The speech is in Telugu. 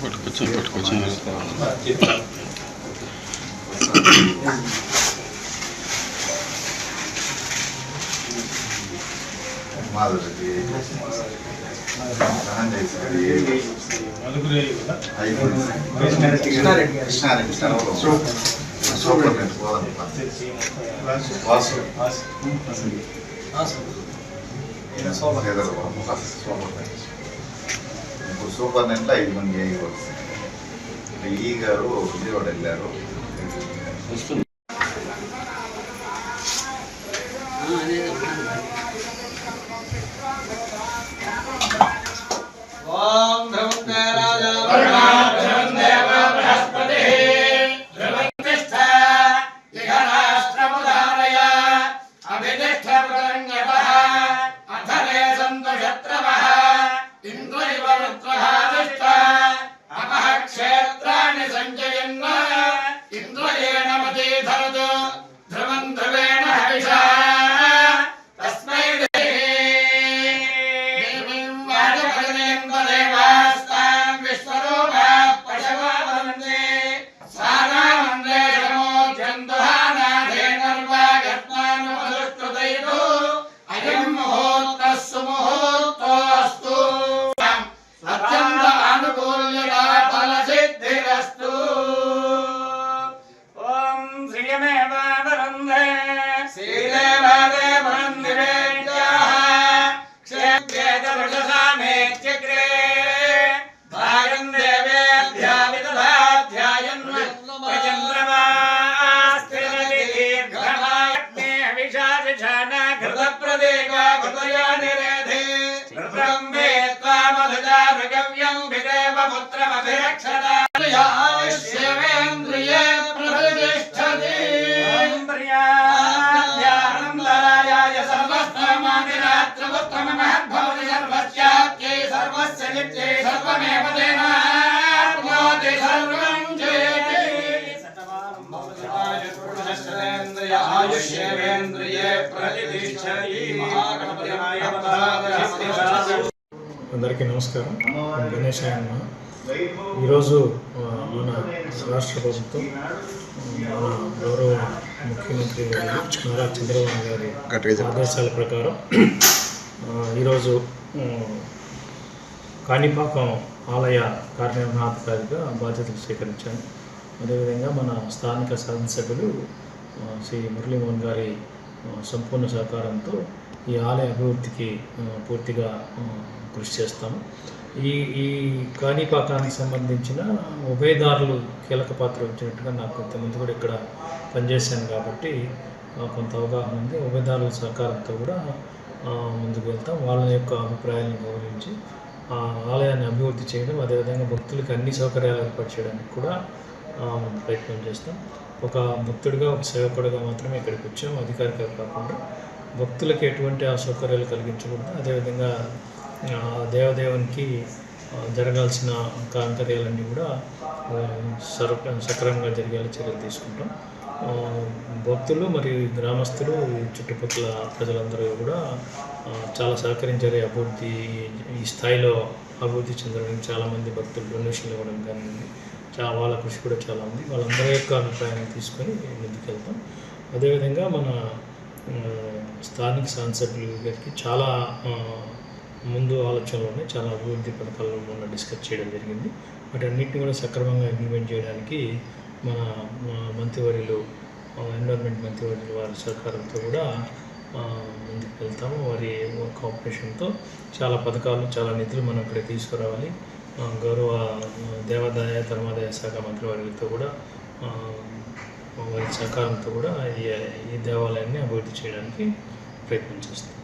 పట్టుకొచ్చాం పట్టుకొచ్చాం మాధురికి ధనంజయశ్వరి అయిపోయింది కృష్ణారెడ్డి నెట్ పోదాం వాసు ಸೂಪರ್ ನೆಂಟ್ಲ ಐದು ಮಂದಿ ಈಗ ವಿಜಯವಾಡ ಎಲ್ಲರೂ అందరికీ నమస్కారం. నేను గణేష్ అయ్యన్న. ఈరోజు మన రాష్ట్ర ప్రభుత్వం మన గౌరవ ముఖ్యమంత్రి గారు నారా చంద్రబాబు గారి ఆదేశాల ప్రకారం ఈరోజు కాణిపాకం ఆలయ కార్యనిర్వహణాధికారిగా బాధ్యతలు స్వీకరించాను అదేవిధంగా మన స్థానిక శాసనసభ్యులు శ్రీ మురళీమోహన్ గారి సంపూర్ణ సహకారంతో ఈ ఆలయ అభివృద్ధికి పూర్తిగా కృషి చేస్తాము. ఈ ఈ కాణిపాకానికి సంబంధించిన ఉభయదారులు కీలక పాత్ర వచ్చినట్టుగా నాకు కొంతమంది కూడా ఇక్కడ పనిచేశాను కాబట్టి కొంత అవగాహన ఉంది. ఉభయదారుల సహకారంతో కూడా ముందుకు వెళ్తాం. వాళ్ళ యొక్క అభిప్రాయాలను గౌరవించి ఆ ఆలయాన్ని అభివృద్ధి చేయడం అదేవిధంగా భక్తులకు అన్ని సౌకర్యాలు ఏర్పాటు చేయడానికి కూడా ప్రయత్నం చేస్తాం. ఒక భక్తుడిగా ఒక సేవకుడిగా మాత్రమే ఇక్కడికి వచ్చాం. అధికారిగా కాకుండా భక్తులకు ఎటువంటి అసౌకర్యాలు కలిగించకూడదు. అదేవిధంగా దేవదేవునికి జరగాల్సిన కార్యక్రమాలన్నీ కూడా సర సక్రమంగా జరిగేలా చర్యలు తీసుకుంటాం. భక్తులు మరియు గ్రామస్తులు చుట్టుపక్కల ప్రజలందరూ కూడా చాలా సహకరించారు అభివృద్ధి ఈ స్థాయిలో అభివృద్ధి చెందడానికి చాలామంది భక్తులు డొనేషన్లు ఇవ్వడం కానీ చాలా వాళ్ళ కృషి కూడా చాలా ఉంది. వాళ్ళందరి యొక్క అభిప్రాయాన్ని తీసుకొని ముందుకెళ్తాం. అదేవిధంగా మన స్థానిక సాంసభ్యులు గారికి చాలా ముందు ఆలోచనలు ఉన్నాయి చాలా అభివృద్ధి పథకాల్లో మొన్న డిస్కస్ చేయడం జరిగింది. వాటన్నిటిని కూడా సక్రమంగా ఇంప్లిమెంట్ చేయడానికి మన మా మంత్రివర్యులు ఎన్విరాన్మెంట్ మంత్రివర్యులు వారి సహకారంతో కూడా ముందుకు వెళ్తాము. వారి కోఆపరేషన్తో చాలా పథకాలు చాలా నిధులు మనం ఇక్కడ తీసుకురావాలి. గౌరవ దేవాదాయ ధర్మాదాయ శాఖ మంత్రివర్యులతో కూడా వారి సహకారంతో కూడా ఈ ఈ దేవాలయాన్ని అభివృద్ధి చేయడానికి ప్రయత్నం చేస్తాం.